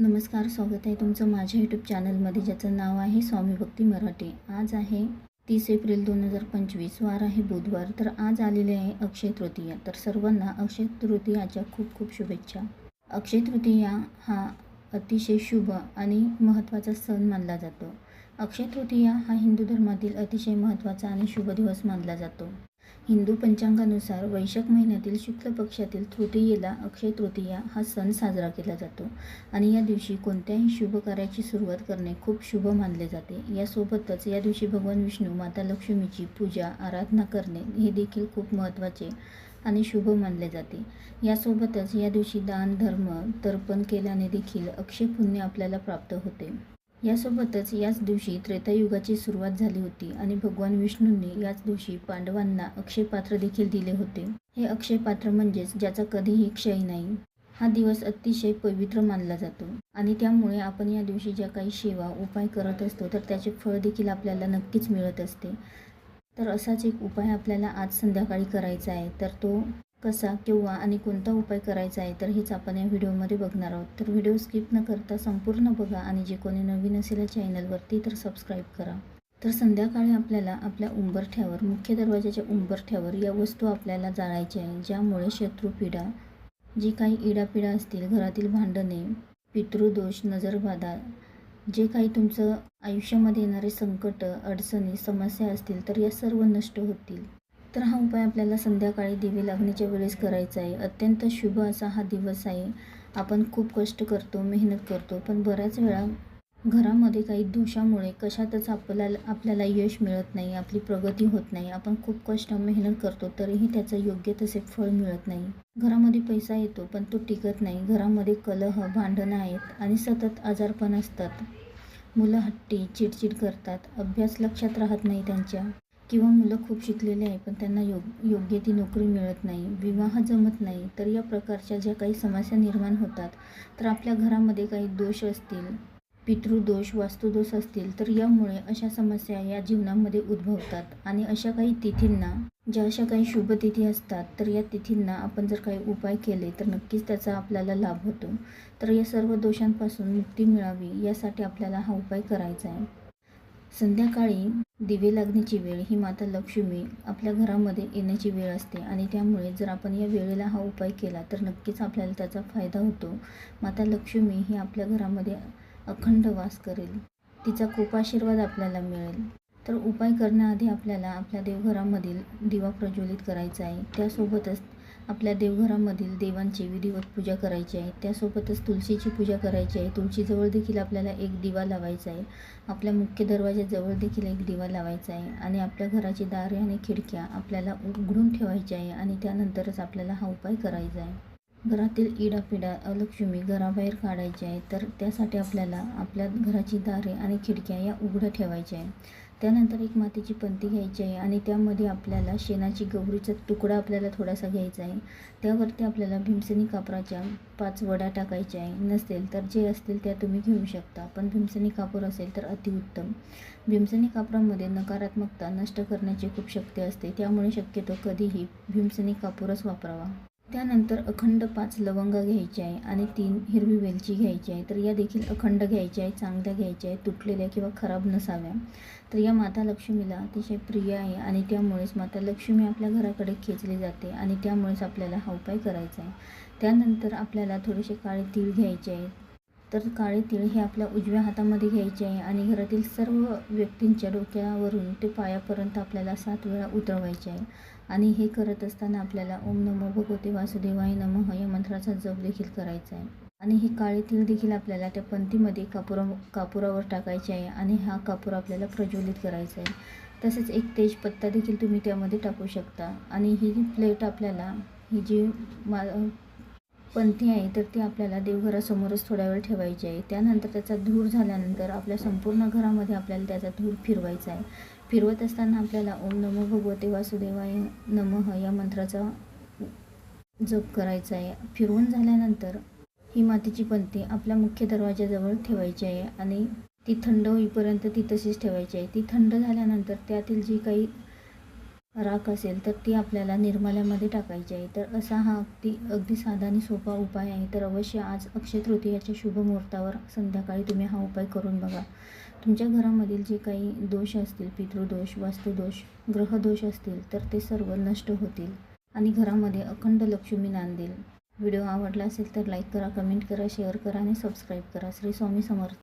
नमस्कार स्वागत आहे तुमचं माझ्या यूट्यूब चॅनलमध्ये ज्याचं नाव आहे स्वामी भक्ती मराठी. आज आहे तीस एप्रिल दोन हजार पंचवीस वार आहे बुधवार तर आज आलेले आहे अक्षय तृतीया. तर सर्वांना अक्षय तृतीयाच्या खूप खूप शुभेच्छा. अक्षय तृतीया हा अतिशय शुभ आणि महत्त्वाचा सण मानला जातो. अक्षय तृतीया हा हिंदू धर्मातील अतिशय महत्त्वाचा आणि शुभ दिवस मानला जातो. हिंदू पंचांगानुसार वैशाख महिन्यातील शुक्ल पक्षातील तृतीयेला अक्षय तृतीया हा सण साजरा केला जातो आणि या दिवशी कोणत्याही शुभ कार्याची सुरुवात करणे खूप शुभ मानले जाते. यासोबतच या दिवशी भगवान विष्णू माता लक्ष्मीची पूजा आराधना करणे हे देखील खूप महत्त्वाचे आणि शुभ मानले जाते. यासोबतच या दिवशी दान धर्म तर्पण केल्याने देखील अक्षय पुण्य आपल्याला प्राप्त होते. यासोबतच याच दिवशी त्रेतायुगाची सुरुवात झाली होती आणि भगवान विष्णूंनी याच दिवशी पांडवांना अक्षय पात्र देखील दिले होते. हे अक्षय पात्र म्हणजेच ज्याचा कधीही क्षय नाही हा दिवस अतिशय पवित्र मानला जातो. आणि त्यामुळे आपण या दिवशी ज्या काही सेवा उपाय करत असतो तर त्याचे फळ देखील आपल्याला नक्कीच मिळत असते. तर असाच एक उपाय आपल्याला आज संध्याकाळी करायचा आहे तर तो कसा किंवा आणि कोणता उपाय करायचा आहे तर हेच आपण या व्हिडिओमध्ये बघणार आहोत. तर व्हिडिओ स्किप न करता संपूर्ण बघा आणि जे कोणी नवीन असेल या चॅनलवरती तर सबस्क्राईब करा. तर संध्याकाळी आपल्याला आपल्या उंबरठ्यावर मुख्य दरवाजाच्या उंबरठ्यावर या वस्तू आपल्याला जाळायच्या आहे ज्यामुळे शत्रुपीडा जी काही इडापिडा असतील घरातील भांडणे पितृदोष नजरबाधा जे काही तुमचं आयुष्यामध्ये येणारे संकट अडचणी समस्या असतील तर या सर्व नष्ट होतील. तर हा उपाय आपल्याला संध्याकाळी दिवे लागण्याच्या वेळेस करायचा आहे. अत्यंत शुभ असा हा दिवस आहे. आपण खूप कष्ट करतो मेहनत करतो पण बऱ्याच वेळा घरामध्ये काही दोषामुळे कशातच आपल्याला आपल्याला यश मिळत नाही आपली प्रगती होत नाही. आपण खूप कष्ट मेहनत करतो तरीही त्याचं योग्य तसे फळ मिळत नाही. घरामध्ये पैसा येतो पण तो टिकत नाही. घरामध्ये कलह भांडणं आहेत आणि सतत आजारपण असतात. मुलं हट्टी चिडचिड करतात. अभ्यास लक्षात राहत नाही त्यांच्या. किंवा मुलं खूप शिकलेले आहे पण त्यांना योग योग्य ती नोकरी मिळत नाही विवाह जमत नाही तर या प्रकारच्या ज्या काही समस्या निर्माण होतात तर आपल्या घरामध्ये काही दोष असतील पितृदोष वास्तुदोष असतील तर यामुळे अशा समस्या या जीवनामध्ये उद्भवतात. आणि अशा काही तिथींना ज्या अशा काही शुभ तिथी असतात तर या तिथींना आपण जर काही उपाय केले तर नक्कीच त्याचा आपल्याला लाभ होतो. तर या सर्व दोषांपासून मुक्ती मिळावी यासाठी आपल्याला हा उपाय करायचा आहे. संध्याकाळी दिवे लागण्याची वेळ ही माता लक्ष्मी आपल्या घरामध्ये येण्याची वेळ असते आणि त्यामुळे जर आपण या वेळेला हा उपाय केला तर नक्कीच आपल्याला त्याचा फायदा होतो. माता लक्ष्मी ही आपल्या घरामध्ये अखंड वास करेल. तिचा खूप आशीर्वाद आपल्याला मिळेल. तर उपाय करण्याआधी आपल्याला आपल्या देवघरामधील दिवा प्रज्वलित करायचा आहे. त्यासोबतच आपल्या देवघरामधील देवांची विधिवत पूजा करायची आहे. त्यासोबतच तुळशीची पूजा करायची आहे. तुळशीजवळ देखील आपल्याला एक दिवा लावायचा आहे. आपल्या मुख्य दरवाजाजवळ देखील एक दिवा लावायचा आहे. आणि आपल्या घराची दारे आणि खिडक्या आपल्याला उघडून ठेवायची आहे आणि त्यानंतरच आपल्याला हा उपाय करायचा आहे. घरातील इडापिडा अलक्ष्मी घराबाहेर काढायची आहे. तर त्यासाठी आपल्याला आपल्या घराची दारे आणि खिडक्या या उघड्या ठेवायच्या आहे. त्यानंतर एक मातीची पंती घ्यायची आहे आणि त्यामध्ये आपल्याला शेणाची गौरीचा तुकडा आपल्याला थोडासा घ्यायचा आहे. त्यावरती आपल्याला भीमसेनी कापराच्या पाच वड्या टाकायच्या आहे. नसेल तर जे असतील त्या तुम्ही घेऊ शकता. पण भीमसेनी कापूर असेल तर अतिउत्तम भीमसेनी कापरामध्ये नकारात्मकता नष्ट करण्याची खूप शक्ती असते. त्यामुळे शक्यतो कधीही भीमसेनी कापूरच वापरावा. त्यानंतर अखंड पाच लवंगा घ्यायची आहे आणि तीन हिरवी वेलची घ्यायची आहे. तर या देखील अखंड घ्यायच्या आहे चांगल्या घ्यायच्या आहे तुटलेल्या किंवा खराब नसाव्या. तर या माता लक्ष्मीला अतिशय प्रिय आहे आणि त्यामुळेच माता लक्ष्मी आपल्या घराकडे खेचली जाते आणि त्यामुळेच आपल्याला हा उपाय करायचा आहे. त्यानंतर आपल्याला थोडेसे काळे तीळ घ्यायचे आहेत तर काळे तीळ हे आपल्या उजव्या हातामध्ये घ्यायचे आहे आणि घरातील सर्व व्यक्तींच्या डोक्यावरून ते पायापर्यंत आपल्याला सात वेळा उतरवायचे आहे. आणि हे करत असताना आपल्याला ओम नमो भगवते वासुदेवाय नमः या मंत्राचा जप देखील करायचा आहे. आणि हे काळे तीळ देखील आपल्याला त्या पंथीमध्ये कापुरा कापुरावर टाकायचे आहे आणि हा कापूर आपल्याला प्रज्वलित करायचा आहे. तसेच एक तेजपत्ता देखील तुम्ही त्यामध्ये टाकू शकता. आणि ही प्लेट आपल्याला ही जी मा पंथी आहे तर ती आपल्याला देवघरासमोरच थोड्या वेळ ठेवायची आहे. त्यानंतर त्याचा धूर झाल्यानंतर आपल्या संपूर्ण घरामध्ये आपल्याला त्याचा धूर फिरवायचा आहे. फिरवत असताना आपल्याला ओम नमो भगवते वासुदेवाय नमः या मंत्राचा जप करायचा आहे. फिरवून झाल्यानंतर ही मातीची पंथी आपल्या मुख्य दरवाजाजवळ ठेवायची आहे आणि ती थंड होईपर्यंत ती तशीच ठेवायची आहे. ती थंड झाल्यानंतर त्यातील जी काही राख असेल तर ती आपल्याला निर्माल्यामध्ये टाकायची आहे. तर असा हा अगदी अगदी साधा आणि सोपा उपाय आहे. तर अवश्य आज अक्षय तृतीयाच्या शुभ मुहूर्तावर संध्याकाळी तुम्ही हा उपाय करून बघा. तुमच्या घरामधील जे काही दोष असतील पितृदोष वास्तुदोष ग्रहदोष असतील तर ते सर्व नष्ट होतील आणि घरामध्ये अखंड लक्ष्मी नांदेल. व्हिडिओ आवडला असेल तर लाईक करा कमेंट करा शेअर करा आणि सबस्क्राईब करा. श्री स्वामी समर्थ.